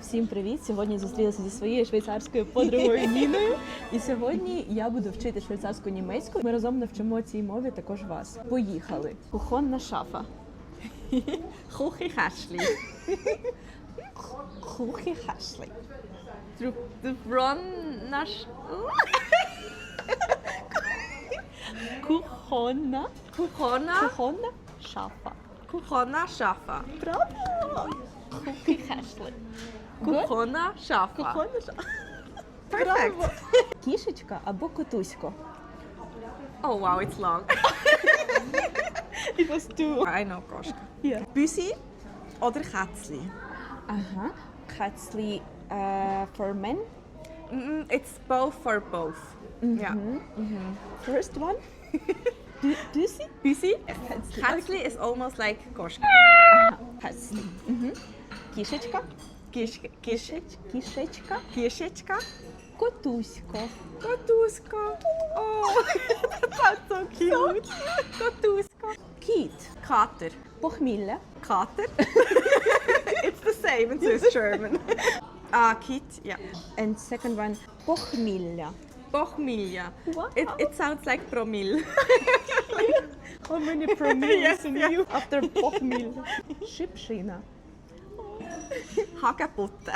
Всім привіт! Сьогодні зустрілася зі своєю швейцарською подругою Ніною. І сьогодні я буду вчити швейцарську німецьку. Ми разом навчимо цій мові також вас. Поїхали. Кухонна шафа. Хохи Хашлі. Кухи хашлі. Наш. Кухонна. Кухона. Кухонна шафа. Кухона шафа. Правильно. Кухи хашлі. Кухона шафа. Кухонна шафа. Perfect. Кішечка або котусько. Oh wow, it's long. It was two. I know кошка. Yeah. Büsi oder Kätzli? Ага. Хаслі uh, for men. Mm, It's both for both. Yeah. First one. Do, do you see? Büsi? Kätzli. Kätzli is almost like кошка. Хаслі. Угу. Кішечка. Кіш, кіш, Кішечка. кішечка. Котусько. Котуська. Oh, that's so cute. Котуська. Кіт. Kater. Похмілля. Kater. it's the same in Swiss German. Ah, Kit, yeah. And second one. Похмілля. Bochmilja. Wow. It, it sounds like promille. How many promilles Yes, in yes. you after похмілля? Шипшина. Hagebutte.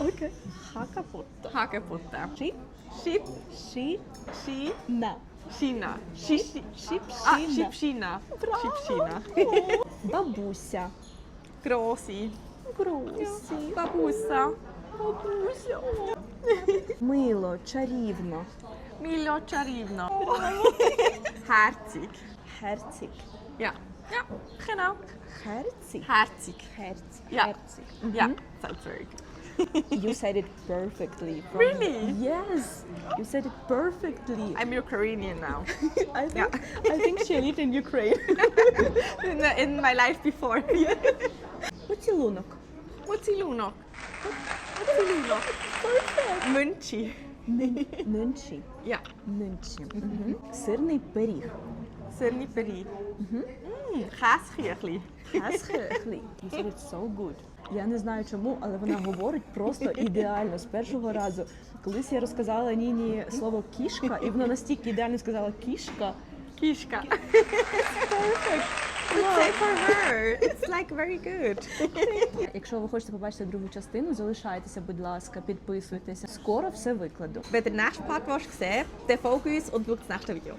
Окей. Хакапотта. Hagebutte. Шип. Schip, Ши. Ski, На. China. Ши. Ah, Шипшина. Schipschina. Schipschina. Бабуся. Grossi. Грусі. Babusa. Бабуся. Мило, чарівно. Milo Charivno. Herzig. Херцик. Ja. Ja, genau. Херцик. Herzig. Herz. Ja. Herzig. Ja, sounds very good. You said it perfectly. from- Really? Yes. You said it perfectly. I'm Ukrainian now. I think, I think she lived in Ukraine. in, in my life before. Поцілунок. Поцілунок. Мунчі. Нинчі. Ja. Нинчі. Сирний пиріг. Сирний пиріг. Мм, Хескirchli. Хесхехлі. You said it so good. Я не знаю чому, але вона говорить просто ідеально з першого разу. Колись я розказала Ніні слово кішка, і вона настільки ідеально сказала кішка. Кішка. Perfect. Let's say for her. It's like very good. Якщо ви хочете побачити другу частину, залишайтеся, будь ласка, підписуйтеся. Скоро все викладу. Der nächste Part willst sehen, dann folge uns und Video.